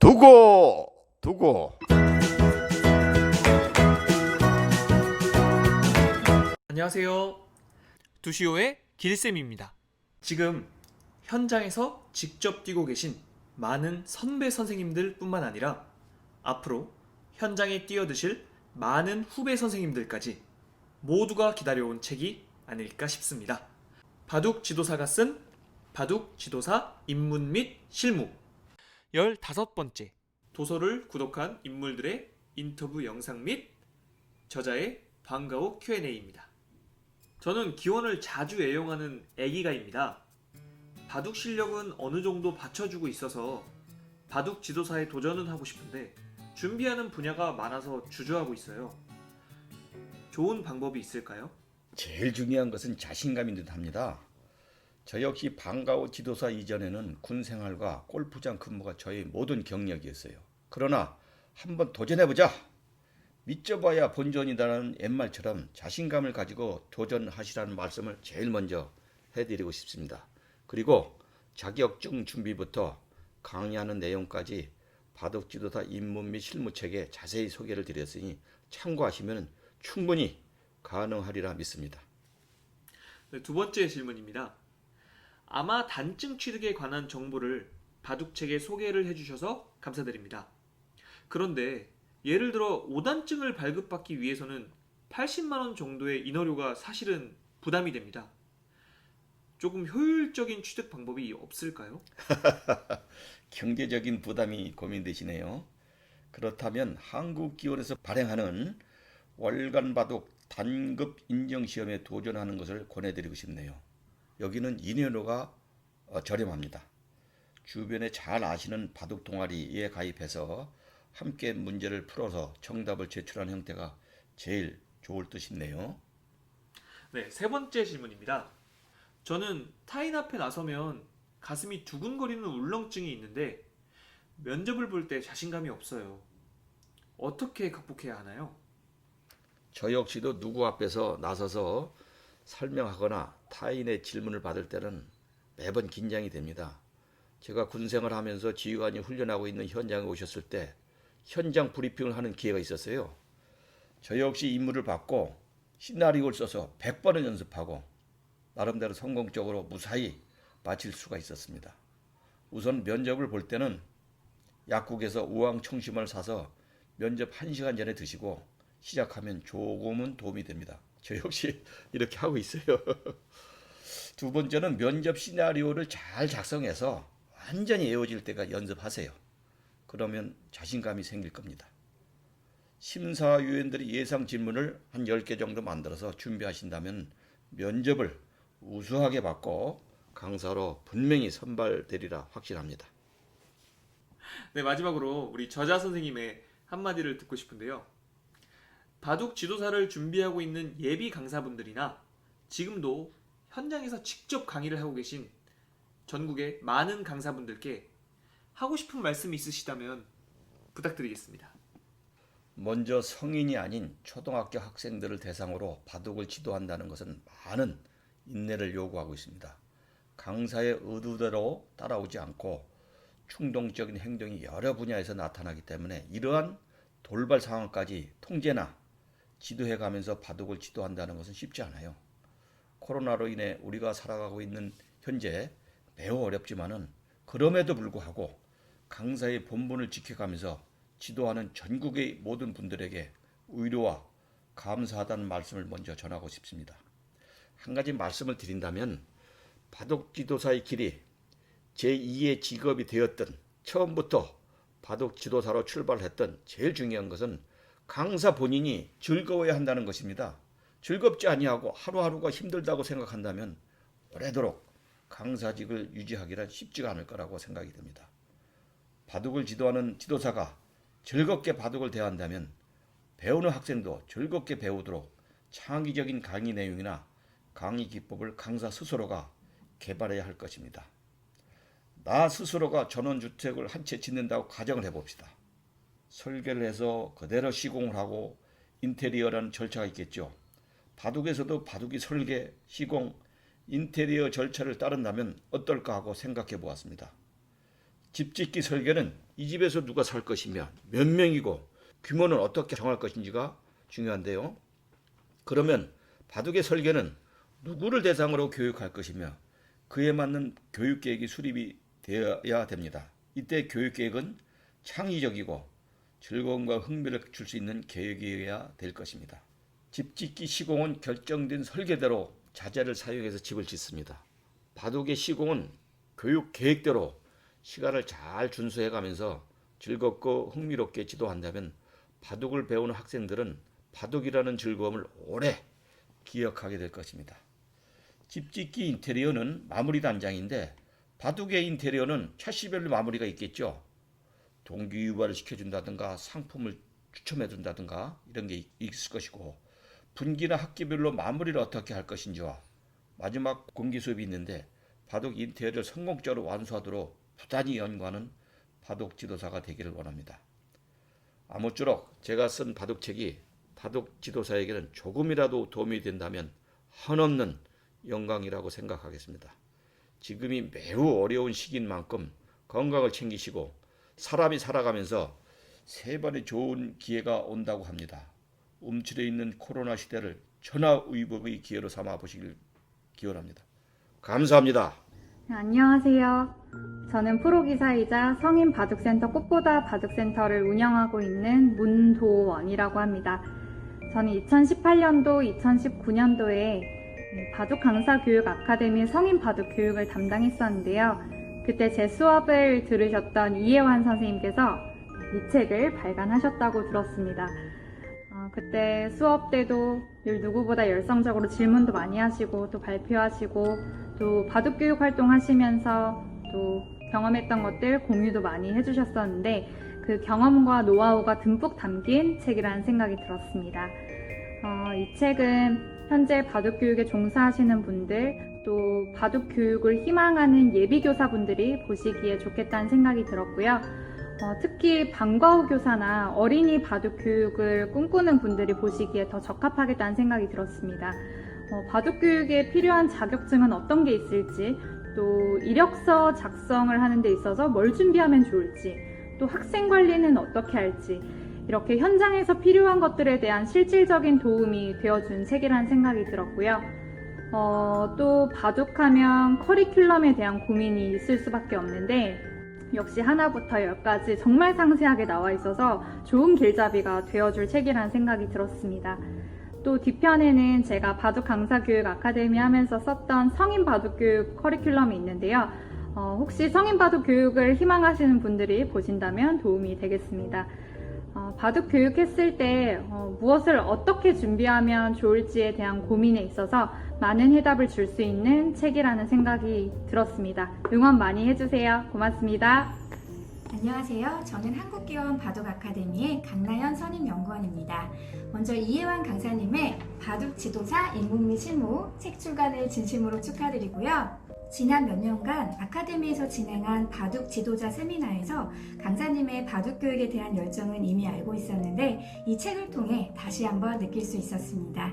두고 두고 안녕하세요. 두시오의 길쌤입니다. 지금 현장에서 직접 뛰고 계신 많은 선배 선생님들 뿐만 아니라 앞으로 현장에 뛰어드실 많은 후배 선생님들까지 모두가 기다려온 책이 아닐까 싶습니다. 바둑 지도사가 쓴 바둑 지도사 입문 및 실무 15번째 도서를 구독한 인물들의 인터뷰 영상 및 저자의 방과 후 Q&A입니다. 저는 기원을 자주 애용하는 애기가입니다. 바둑 실력은 어느 정도 받쳐주고 있어서 바둑 지도사에 도전은 하고 싶은데 준비하는 분야가 많아서 주저하고 있어요. 좋은 방법이 있을까요? 제일 중요한 것은 자신감인 듯 합니다. 저 역시 방과후 지도사 이전에는 군 생활과 골프장 근무가 저의 모든 경력이었어요. 그러나 한번 도전해보자. 믿져봐야 본전이다는 옛말처럼 자신감을 가지고 도전하시라는 말씀을 제일 먼저 해드리고 싶습니다. 그리고 자격증 준비부터 강의하는 내용까지 바둑 지도사 입문 및 실무책에 자세히 소개를 드렸으니 참고하시면 충분히 가능하리라 믿습니다. 네, 두 번째 질문입니다. 아마 단증 취득에 관한 정보를 바둑책에 소개를 해주셔서 감사드립니다. 그런데 예를 들어 5단증을 발급받기 위해서는 80만 원 정도의 인허료가 사실은 부담이 됩니다. 조금 효율적인 취득 방법이 없을까요? 경제적인 부담이 고민되시네요. 그렇다면 한국기원에서 발행하는 월간 바둑 단급 인정 시험에 도전하는 것을 권해드리고 싶네요. 여기는 인연료가 어, 저렴합니다. 주변에 잘 아시는 바둑 동아리에 가입해서 함께 문제를 풀어서 정답을 제출하는 형태가 제일 좋을 듯 싶네요. 네, 세 번째 질문입니다. 저는 타인 앞에 나서면 가슴이 두근거리는 울렁증이 있는데 면접을 볼 때 자신감이 없어요. 어떻게 극복해야 하나요? 저 역시도 누구 앞에서 나서서 설명하거나 타인의 질문을 받을 때는 매번 긴장이 됩니다. 제가 군생활 하면서 지휘관이 훈련하고 있는 현장에 오셨을 때 현장 브리핑을 하는 기회가 있었어요. 저 역시 임무를 받고 시나리오를 써서 100번을 연습하고 나름대로 성공적으로 무사히 마칠 수가 있었습니다. 우선 면접을 볼 때는 약국에서 우황청심을 사서 면접 1시간 전에 드시고 시작하면 조금은 도움이 됩니다. 저 역시 이렇게 하고 있어요. 두 번째는 면접 시나리오를 잘 작성해서 완전히 외워질 때가 연습하세요. 그러면 자신감이 생길 겁니다. 심사위원들이 예상 질문을 한 10개 정도 만들어서 준비하신다면 면접을 우수하게 받고 강사로 분명히 선발되리라 확신합니다. 네, 마지막으로 우리 저자 선생님의 한마디를 듣고 싶은데요. 바둑 지도사를 준비하고 있는 예비 강사분들이나 지금도 현장에서 직접 강의를 하고 계신 전국의 많은 강사분들께 하고 싶은 말씀 있으시다면 부탁드리겠습니다. 먼저 성인이 아닌 초등학교 학생들을 대상으로 바둑을 지도한다는 것은 많은 인내를 요구하고 있습니다. 강사의 의도대로 따라오지 않고 충동적인 행동이 여러 분야에서 나타나기 때문에 이러한 돌발 상황까지 통제나 지도해 가면서 바둑을 지도한다는 것은 쉽지 않아요. 코로나로 인해 우리가 살아가고 있는 현재 매우 어렵지만은 그럼에도 불구하고 강사의 본분을 지켜가면서 지도하는 전국의 모든 분들에게 의료와 감사하다는 말씀을 먼저 전하고 싶습니다. 한 가지 말씀을 드린다면 바둑 지도사의 길이 제2의 직업이 되었던 처음부터 바둑 지도사로 출발했던 제일 중요한 것은 강사 본인이 즐거워야 한다는 것입니다. 즐겁지 아니하고 하루하루가 힘들다고 생각한다면 오래도록 강사직을 유지하기란 쉽지가 않을 거라고 생각이 됩니다. 바둑을 지도하는 지도사가 즐겁게 바둑을 대한다면 배우는 학생도 즐겁게 배우도록 창의적인 강의 내용이나 강의 기법을 강사 스스로가 개발해야 할 것입니다. 나 스스로가 전원주택을 한 채 짓는다고 가정을 해봅시다. 설계를 해서 그대로 시공을 하고 인테리어라는 절차가 있겠죠. 바둑에서도 바둑이 설계, 시공, 인테리어 절차를 따른다면 어떨까 하고 생각해 보았습니다. 집 짓기 설계는 이 집에서 누가 살 것이며 몇 명이고 규모는 어떻게 정할 것인지가 중요한데요. 그러면 바둑의 설계는 누구를 대상으로 교육할 것이며 그에 맞는 교육 계획이 수립이 되어야 됩니다. 이때 교육 계획은 창의적이고 즐거움과 흥미를 줄 수 있는 계획이어야 될 것입니다. 집 짓기 시공은 결정된 설계대로 자재를 사용해서 집을 짓습니다. 바둑의 시공은 교육 계획대로 시간을 잘 준수해 가면서 즐겁고 흥미롭게 지도한다면 바둑을 배우는 학생들은 바둑이라는 즐거움을 오래 기억하게 될 것입니다. 집짓기 인테리어는 마무리 단장인데 바둑의 인테리어는 차시별로 마무리가 있겠죠. 동기 유발을 시켜준다든가 상품을 추첨해준다든가 이런 게 있을 것이고 분기나 학기별로 마무리를 어떻게 할 것인지와 마지막 공기 수업이 있는데 바둑 인테리어를 성공적으로 완수하도록 부단히 연구하는 바둑 지도사가 되기를 원합니다. 아무쪼록 제가 쓴 바둑책이 바둑 지도사에게는 조금이라도 도움이 된다면 한없는 영광이라고 생각하겠습니다. 지금이 매우 어려운 시기인 만큼 건강을 챙기시고 사람이 살아가면서 세 번의 좋은 기회가 온다고 합니다. 움츠려 있는 코로나 시대를 전화위복의 기회로 삼아 보시길 기원합니다. 감사합니다. 네, 안녕하세요. 저는 프로기사이자 성인 바둑센터 꽃보다 바둑센터를 운영하고 있는 문도원이라고 합니다. 저는 2018년도, 2019년도에 바둑 강사 교육 아카데미 성인 바둑 교육을 담당했었는데요. 그때 제 수업을 들으셨던 이혜환 선생님께서 이 책을 발간하셨다고 들었습니다. 어, 그때 수업 때도 늘 누구보다 열성적으로 질문도 많이 하시고 또 발표하시고 또 바둑 교육 활동 하시면서 또 경험했던 것들 공유도 많이 해주셨었는데 그 경험과 노하우가 듬뿍 담긴 책이라는 생각이 들었습니다. 어, 이 책은 현재 바둑 교육에 종사하시는 분들 또 바둑 교육을 희망하는 예비 교사분들이 보시기에 좋겠다는 생각이 들었고요. 어, 특히 방과후 교사나 어린이 바둑 교육을 꿈꾸는 분들이 보시기에 더 적합하겠다는 생각이 들었습니다. 어, 바둑 교육에 필요한 자격증은 어떤 게 있을지, 또 이력서 작성을 하는 데 있어서 뭘 준비하면 좋을지, 또 학생 관리는 어떻게 할지, 이렇게 현장에서 필요한 것들에 대한 실질적인 도움이 되어준 책이라는 생각이 들었고요. 어, 또 바둑하면 커리큘럼에 대한 고민이 있을 수밖에 없는데, 역시 하나부터 열까지 정말 상세하게 나와 있어서 좋은 길잡이가 되어줄 책이라는 생각이 들었습니다. 또 뒤편에는 제가 바둑 강사 교육 아카데미 하면서 썼던 성인 바둑 교육 커리큘럼이 있는데요. 어, 혹시 성인 바둑 교육을 희망하시는 분들이 보신다면 도움이 되겠습니다. 어, 바둑 교육했을 때 어, 무엇을 어떻게 준비하면 좋을지에 대한 고민에 있어서 많은 해답을 줄 수 있는 책이라는 생각이 들었습니다. 응원 많이 해주세요. 고맙습니다. 안녕하세요. 저는 한국기원 바둑 아카데미의 강나연 선임 연구원입니다. 먼저 이혜환 강사님의 바둑 지도사 및 실무 책 출간을 진심으로 축하드리고요. 지난 몇 년간 아카데미에서 진행한 바둑 지도자 세미나에서 강사님의 바둑 교육에 대한 열정은 이미 알고 있었는데 이 책을 통해 다시 한번 느낄 수 있었습니다.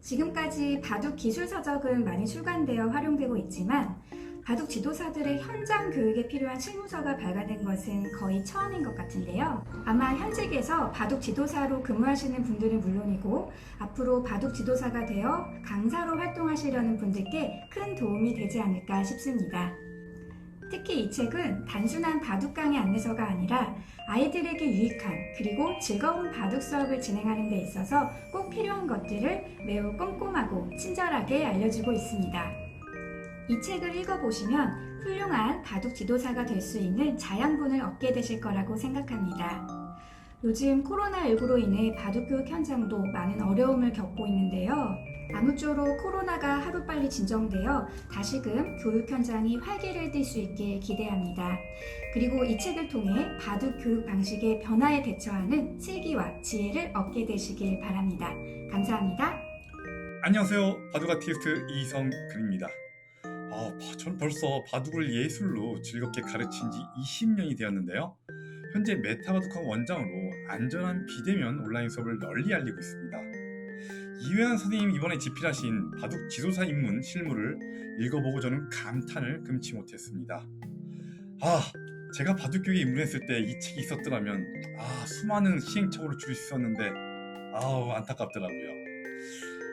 지금까지 바둑 기술 서적은 많이 출간되어 활용되고 있지만 바둑 지도사들의 현장 교육에 필요한 실무서가 발간된 것은 거의 처음인 것 같은데요. 아마 현직에서 바둑 지도사로 근무하시는 분들은 물론이고 앞으로 바둑 지도사가 되어 강사로 활동하시려는 분들께 큰 도움이 되지 않을까 싶습니다. 특히 이 책은 단순한 바둑 강의 안내서가 아니라 아이들에게 유익한 그리고 즐거운 바둑 수업을 진행하는 데 있어서 꼭 필요한 것들을 매우 꼼꼼하고 친절하게 알려주고 있습니다. 이 책을 읽어보시면 훌륭한 바둑 지도사가 될 수 있는 자양분을 얻게 되실 거라고 생각합니다. 요즘 코로나19로 인해 바둑 교육 현장도 많은 어려움을 겪고 있는데요. 아무쪼록 코로나가 하루빨리 진정되어 다시금 교육 현장이 활기를 띨 수 있길 기대합니다. 그리고 이 책을 통해 바둑 교육 방식의 변화에 대처하는 실기와 지혜를 얻게 되시길 바랍니다. 감사합니다. 안녕하세요. 바둑 아티스트 이성근입니다. 아, 바- 전 벌써 바둑을 예술로 즐겁게 가르친 지 20년이 되었는데요. 현재 메타바둑학 원장으로 안전한 비대면 온라인 수업을 널리 알리고 있습니다. 이회한 선생님 이번에 집필하신 바둑 지도사 입문 실무를 읽어보고 저는 감탄을 금치 못했습니다. 아, 제가 바둑교육에 입문했을 때 이 책이 있었더라면 아 수많은 시행착오를 줄일 수 있었는데 아우 안타깝더라고요.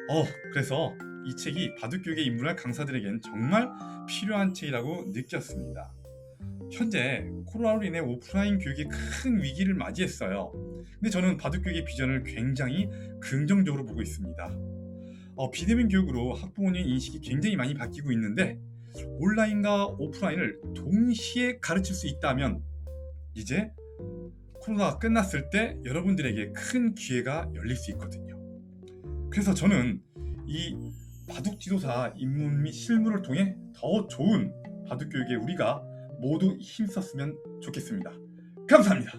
어 그래서 이 책이 바둑교육에 입문할 강사들에겐 정말 필요한 책이라고 느꼈습니다. 현재 코로나로 인해 오프라인 교육이 큰 위기를 맞이했어요. 근데 저는 바둑교육의 비전을 굉장히 긍정적으로 보고 있습니다. 어, 비대면 교육으로 학부모님 인식이 굉장히 많이 바뀌고 있는데 온라인과 오프라인을 동시에 가르칠 수 있다면 이제 코로나가 끝났을 때 여러분들에게 큰 기회가 열릴 수 있거든요. 그래서 저는 이 바둑 지도사 입문 및 실무를 통해 더 좋은 바둑 교육에 우리가 모두 힘썼으면 좋겠습니다. 감사합니다.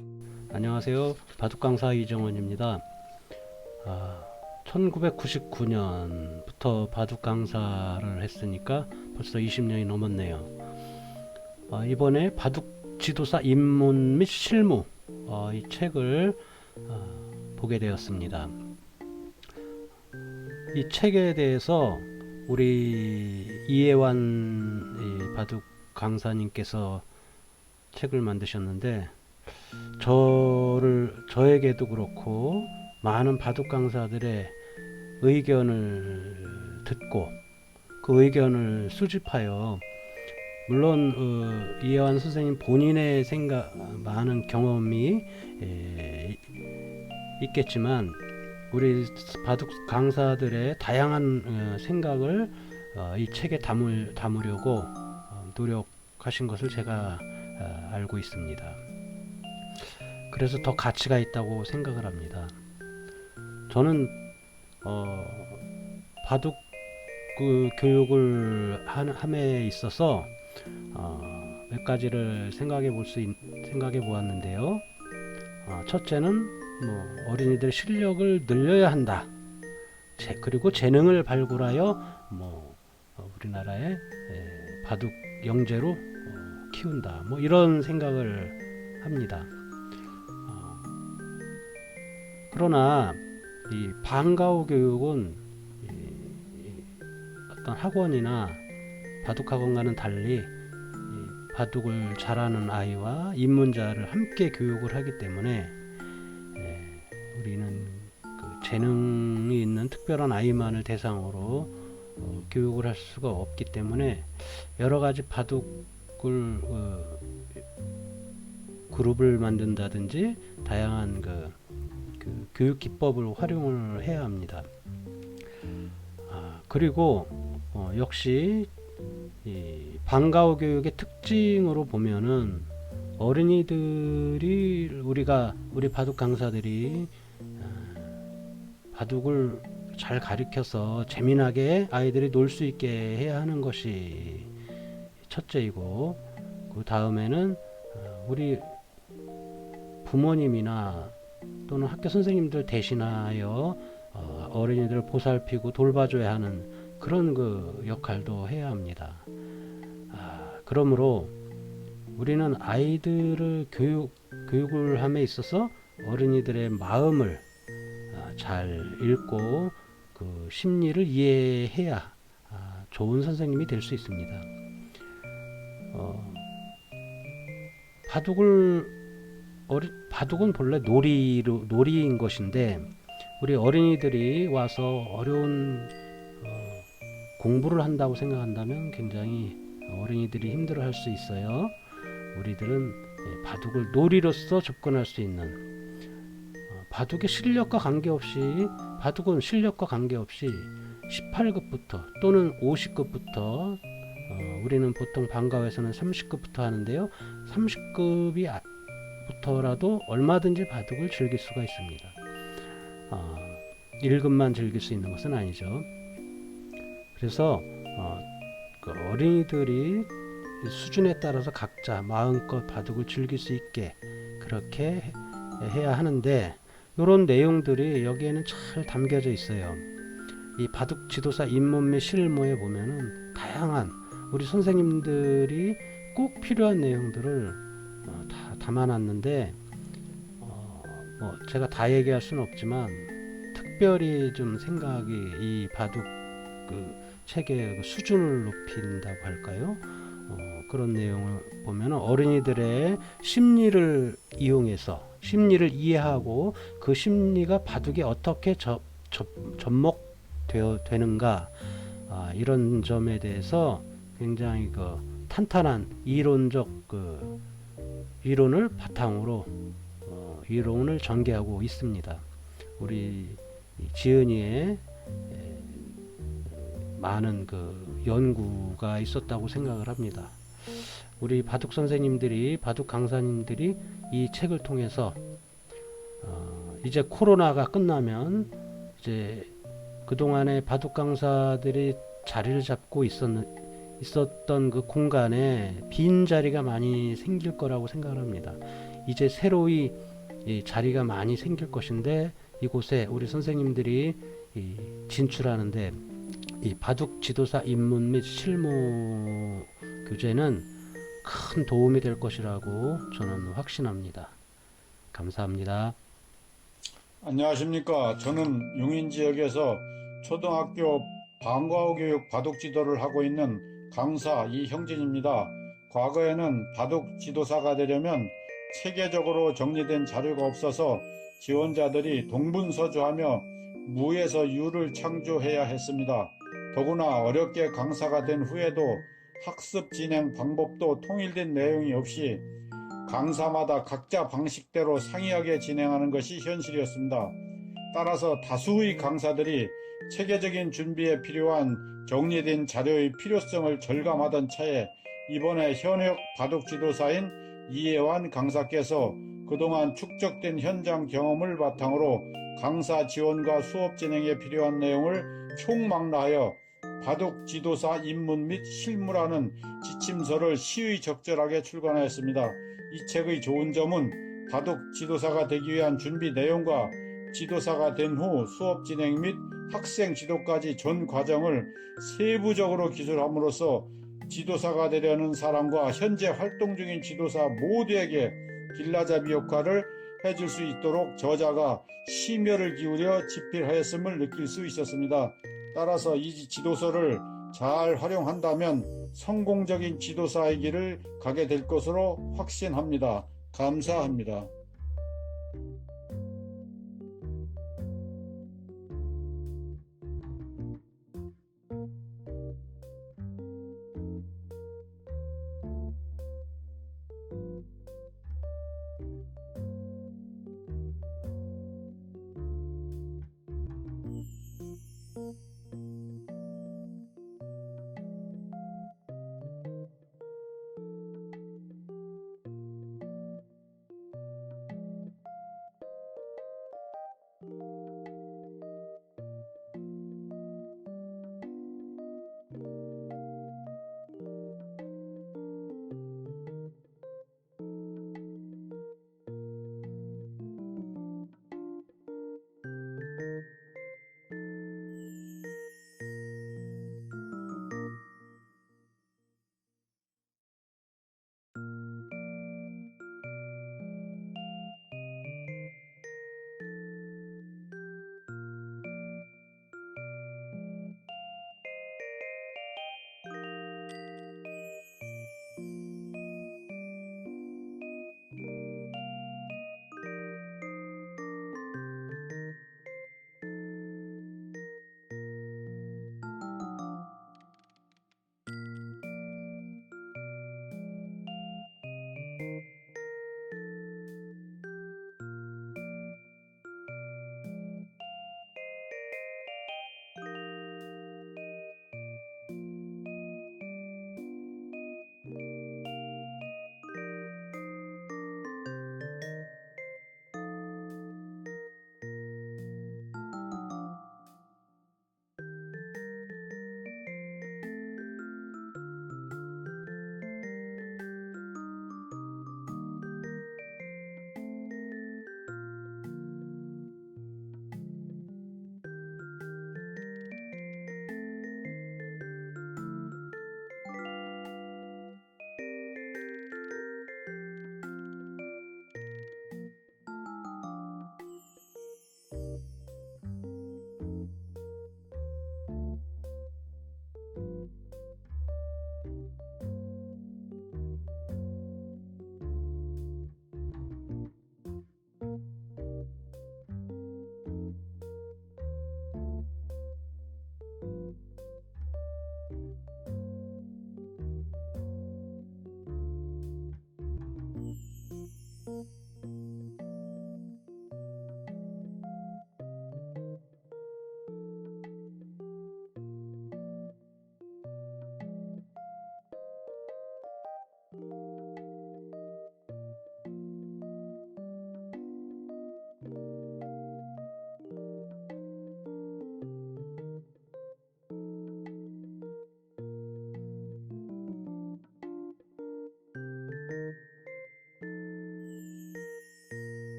안녕하세요. 바둑 강사 이정원입니다. 아, 1999년부터 바둑 강사를 했으니까 벌써 20년이 넘었네요. 아, 이번에 바둑 지도사 입문 및 실무 어, 이 책을 아, 보게 되었습니다. 이 책에 대해서 우리 이해완 이 바둑 강사님께서 책을 만드셨는데 저를 저에게도 그렇고 많은 바둑 강사들의 의견을 듣고 그 의견을 수집하여 물론 어, 이해환 선생님 본인의 생각 많은 경험이 에, 있겠지만 우리 바둑 강사들의 다양한 어, 생각을 어, 이 책에 담을 담으려고 어, 노력하신 것을 제가 어, 알고 있습니다. 그래서 더 가치가 있다고 생각을 합니다. 저는 어, 바둑 그 교육을 한, 함에 있어서 어, 몇 가지를 생각해 볼 수 생각해 보았는데요. 어, 첫째는 뭐 어린이들 실력을 늘려야 한다. 제, 그리고 재능을 발굴하여 뭐 어, 우리나라의 에, 바둑 영재로 어, 키운다. 뭐 이런 생각을 합니다. 어, 그러나 이 방과후 교육은 이, 이 어떤 학원이나 바둑 학원과는 달리 이 바둑을 잘하는 아이와 입문자를 함께 교육을 하기 때문에 재능이 있는 특별한 아이만을 대상으로 어, 교육을 할 수가 없기 때문에 여러 가지 바둑을 어, 그룹을 만든다든지 다양한 그, 그 교육 기법을 활용을 해야 합니다. 아, 그리고 어, 역시 이 방과후 교육의 특징으로 보면은 어린이들이 우리가 우리 바둑 강사들이 아, 바둑을 잘 가르쳐서 재미나게 아이들이 놀 수 있게 해야 하는 것이 첫째이고 그 다음에는 어, 우리 부모님이나 또는 학교 선생님들 대신하여 어, 어린이들을 보살피고 돌봐줘야 하는 그런 그 역할도 해야 합니다. 아, 그러므로 우리는 아이들을 교육 교육을 함에 있어서 어린이들의 마음을 아, 잘 읽고 그 심리를 이해해야 아, 좋은 선생님이 될 수 있습니다. 어, 바둑을 어리, 바둑은 본래 놀이로 놀이인 것인데 우리 어린이들이 와서 어려운 어, 공부를 한다고 생각한다면 굉장히 어린이들이 힘들어할 수 있어요. 우리들은 예, 바둑을 놀이로서 접근할 수 있는 어, 바둑의 실력과 관계없이 바둑은 실력과 관계없이 18급부터 또는 50급부터 어, 우리는 보통 방과후에서는 30급부터 하는데요. 30급이 아, 부터라도 얼마든지 바둑을 즐길 수가 있습니다. 어, 1급만 즐길 수 있는 것은 아니죠. 그래서 어, 그 어린이들이 수준에 따라서 각자 마음껏 바둑을 즐길 수 있게 그렇게 해- 해야 하는데 이런 내용들이 여기에는 잘 담겨져 있어요. 이 바둑 지도사 입문 및 실무에 보면은 다양한 우리 선생님들이 꼭 필요한 내용들을 어, 다 담아놨는데 어, 뭐 제가 다 얘기할 수는 없지만 특별히 좀 생각이 이 바둑 그 책의 그 수준을 높인다고 할까요? 어, 그런 내용을 보면 어린이들의 심리를 이용해서 심리를 이해하고 그 심리가 바둑에 어떻게 접, 접, 접목되어 되는가 아, 이런 점에 대해서 굉장히 그 탄탄한 이론적 그 이론을 바탕으로 어, 이론을 전개하고 있습니다. 우리 이 지은이의 에, 많은 그 연구가 있었다고 생각을 합니다. 우리 바둑 선생님들이 바둑 강사님들이 이 책을 통해서 어, 이제 코로나가 끝나면 이제 그동안에 바둑 강사들이 자리를 잡고 있었는 있었던 그 공간에 빈 자리가 많이 생길 거라고 생각을 합니다. 이제 새로이 이 자리가 많이 생길 것인데 이곳에 우리 선생님들이 이 진출하는데 이 바둑 지도사 입문 및 실무 교재는 큰 도움이 될 것이라고 저는 확신합니다. 감사합니다. 안녕하십니까. 저는 용인 지역에서 초등학교 방과후 교육 바둑 지도를 하고 있는 강사 이형진입니다. 과거에는 바둑 지도사가 되려면 체계적으로 정리된 자료가 없어서 지원자들이 동분서주하며 무에서 유를 창조해야 했습니다. 더구나 어렵게 강사가 된 후에도 학습 진행 방법도 통일된 내용이 없이 강사마다 각자 방식대로 상이하게 진행하는 것이 현실이었습니다. 따라서 다수의 강사들이 체계적인 준비에 필요한 정리된 자료의 필요성을 절감하던 차에 이번에 현역 바둑 지도사인 이혜환 강사께서 그동안 축적된 현장 경험을 바탕으로 강사 지원과 수업 진행에 필요한 내용을 총망라하여 바둑 지도사 입문 및 실무라는 지침서를 시의 적절하게 출간하였습니다. 이 책의 좋은 점은 바둑 지도사가 되기 위한 준비 내용과 지도사가 된 후 수업 진행 및 학생 지도까지 전 과정을 세부적으로 기술함으로써 지도사가 되려는 사람과 현재 활동 중인 지도사 모두에게 길라잡이 역할을 해줄 수 있도록 저자가 심혈을 기울여 집필하였음을 느낄 수 있었습니다. 따라서 이 지도서를 잘 활용한다면 성공적인 지도사의 길을 가게 될 것으로 확신합니다. 감사합니다.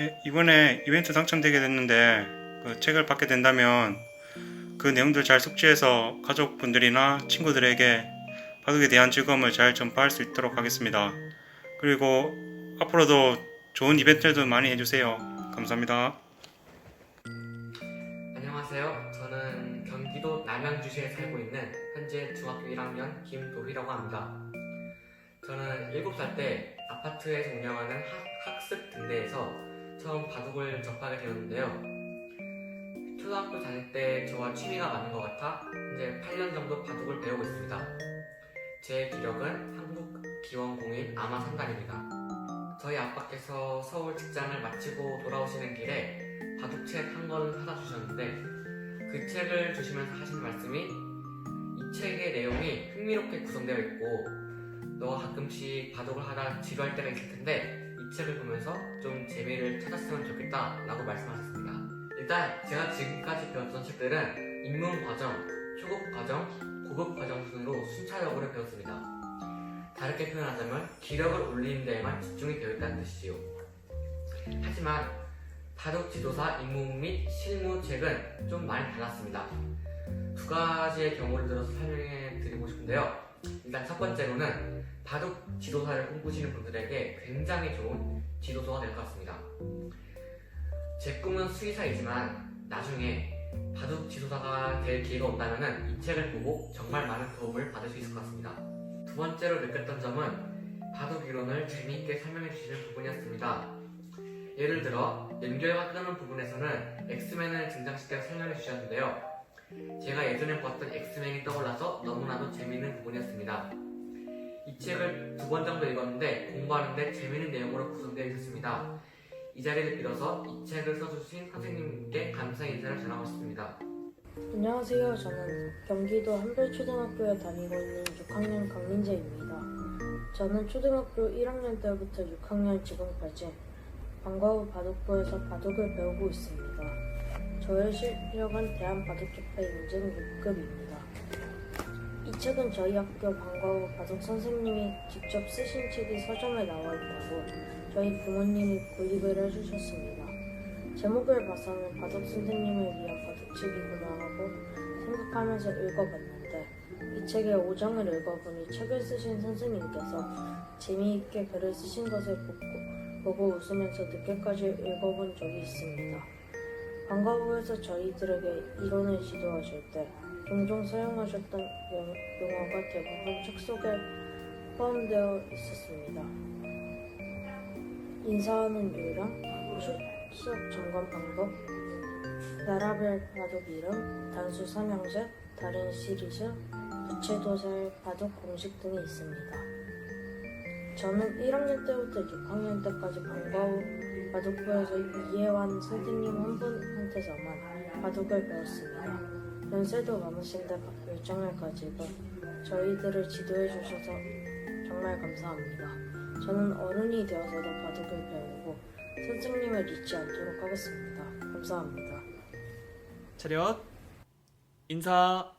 예, 이번에 이벤트 당첨되게 됐는데 그 책을 받게 된다면 그 내용들 잘 숙지해서 가족분들이나 친구들에게 바둑에 대한 즐거움을 잘 전파할 수 있도록 하겠습니다. 그리고 앞으로도 좋은 이벤트도 많이 해주세요. 감사합니다. 안녕하세요. 저는 경기도 남양주시에 살고 있는 현재 중학교 1학년 김도희라고 합니다. 저는 7살 때 아파트에서 운영하는 학, 학습 등대에서 처음 바둑을 접하게 되었는데요. 초등학교 다닐 때 저와 취미가 맞는 것 같아 이제 8년 정도 바둑을 배우고 있습니다. 제 기력은 한국기원공인 아마 3단입니다. 저희 아빠께서 서울 직장을 마치고 돌아오시는 길에 바둑책 한 권 사다 주셨는데 그 책을 주시면서 하신 말씀이 이 책의 내용이 흥미롭게 구성되어 있고 너가 가끔씩 바둑을 하다 지루할 때가 있을 텐데 이 책을 보면서 좀 재미를 찾았으면 좋겠다 라고 말씀하셨습니다. 일단 제가 지금까지 배웠던 책들은 입문 과정, 초급 과정, 고급 과정 순으로 순차적으로 배웠습니다. 다르게 표현하자면 기력을 올리는 데에만 집중이 되어 있다는 뜻이지요. 하지만 바둑 지도사 입문 및 실무 책은 좀 많이 달랐습니다. 두 가지의 경우를 들어서 설명해 드리고 싶은데요. 일단 첫 번째로는 바둑 지도사를 꿈꾸시는 분들에게 굉장히 좋은 지도서가 될 것 같습니다. 제 꿈은 수의사이지만 나중에 바둑 지도사가 될 기회가 온다면 이 책을 보고 정말 많은 도움을 받을 수 있을 것 같습니다. 두 번째로 느꼈던 점은 바둑 이론을 재미있게 설명해 주시는 부분이었습니다. 예를 들어 연결과 끄는 부분에서는 엑스맨을 등장시켜 설명해 주셨는데요. 제가 예전에 봤던 엑스맨이 떠올라서 너무나도 재미있는 부분이었습니다. 이 책을 두 번 정도 읽었는데 공부하는데 재미있는 내용으로 구성되어 있었습니다. 이 자리를 빌어서 이 책을 써주신 선생님께 감사의 인사를 전하고 싶습니다. 안녕하세요. 저는 경기도 한별초등학교에 다니고 있는 6학년 강민재입니다. 저는 초등학교 1학년 때부터 6학년 지금까지 방과 후 바둑부에서 바둑을 배우고 있습니다. 저의 실력은 대한바둑협회 인증 6급입니다. 이 책은 저희 학교 방과 후 바둑 선생님이 직접 쓰신 책이 서점에 나와 있다고 저희 부모님이 구입을 해주셨습니다. 제목을 봐서는 바둑 선생님을 위한 바둑책이구나 하고 생각하면서 읽어봤는데 이 책의 5장을 읽어보니 책을 쓰신 선생님께서 재미있게 글을 쓰신 것을 보고, 보고 웃으면서 늦게까지 읽어본 적이 있습니다. 방과후에서 저희들에게 이론을 지도하실 때 종종 사용하셨던 용- 용어가 대부분 책 속에 포함되어 있었습니다. 인사하는 요령, 출석 점검 방법, 나라별 바둑 이름, 단수 삼형제, 다른 시리즈, 부채도살 바둑 공식 등이 있습니다. 저는 1학년 때부터 6학년 때까지 방과 후 바둑부에서 이해완 선생님 한 분한테서만 바둑을 배웠습니다. 연세도 많으신데 열정을 가지고 저희들을 지도해 주셔서 정말 감사합니다. 저는 어른이 되어서도 바둑을 배우고 선생님을 잊지 않도록 하겠습니다. 감사합니다. 차렷 인사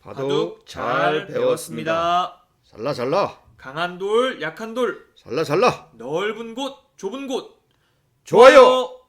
바둑 잘 배웠습니다. 잘라 잘라 강한 돌 약한 돌 잘라 잘라 넓은 곳 좁은 곳 좋아요.